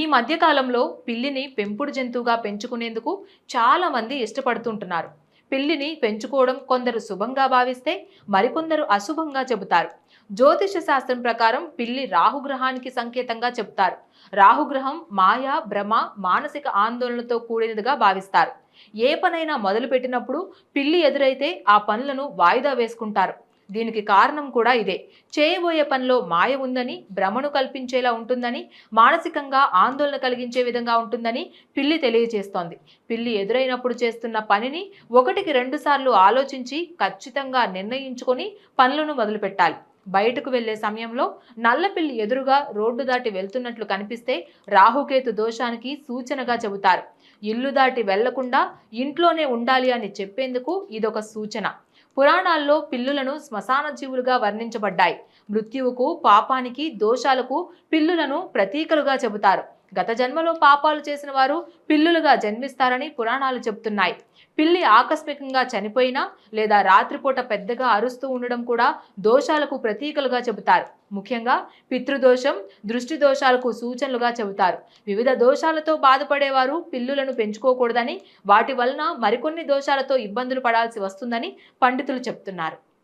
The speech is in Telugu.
ఈ మధ్యకాలంలో పిల్లిని పెంపుడు జంతువుగా పెంచుకునేందుకు చాలామంది ఇష్టపడుతుంటున్నారు. పిల్లిని పెంచుకోవడం కొందరు శుభంగా భావిస్తే మరికొందరు అశుభంగా చెబుతారు. జ్యోతిష శాస్త్రం ప్రకారం పిల్లి రాహుగ్రహానికి సంకేతంగా చెప్తారు రాహుగ్రహం మాయ భ్రమ మానసిక ఆందోళనతో కూడినదిగా భావిస్తారు. ఏ పనైనా మొదలుపెట్టినప్పుడు పిల్లి ఎదురైతే ఆ పనులను వాయిదా వేసుకుంటారు. దీనికి కారణం కూడా ఇదే. చేయబోయే పనిలో మాయ ఉందని భ్రమను కల్పించేలా ఉంటుందని మానసికంగా ఆందోళన కలిగించే విధంగా ఉంటుందని పిల్లి తెలియజేస్తోంది పిల్లి ఎదురైనప్పుడు చేస్తున్న పనిని ఒకటికి రెండుసార్లు ఆలోచించి ఖచ్చితంగా నిర్ణయించుకొని పనులను మొదలుపెట్టాలి. బయటకు వెళ్ళే సమయంలో నల్లపిల్లి ఎదురుగా రోడ్డు దాటి వెళ్తున్నట్లు కనిపిస్తే రాహుకేతు దోషానికి సూచనగా చెబుతారు. ఇల్లు దాటి వెళ్ళకుండా ఇంట్లోనే ఉండాలి అని చెప్పేందుకు ఇదొక సూచన. పురాణాల్లో పిల్లులను శ్మశాన జీవులుగా వర్ణించబడ్డాయి. మృత్యువుకు పాపానికి దోషాలకు పిల్లులను ప్రతీకలుగా చెబుతారు. గత జన్మలో పాపాలు చేసిన వారు పిల్లులుగా జన్మిస్తారని పురాణాలు చెబుతున్నాయి. పిల్లి ఆకస్మికంగా చనిపోయినా లేదా రాత్రిపూట పెద్దగా అరుస్తూ ఉండడం కూడా దోషాలకు ప్రతీకలుగా చెబుతారు. ముఖ్యంగా పితృదోషం దృష్టి దోషాలకు సూచనలుగా చెబుతారు. వివిధ దోషాలతో బాధపడేవారు పిల్లులను పెంచుకోకూడదని వాటి వలన మరికొన్ని దోషాలతో ఇబ్బందులు పడాల్సి వస్తుందని పండితులు చెబుతున్నారు.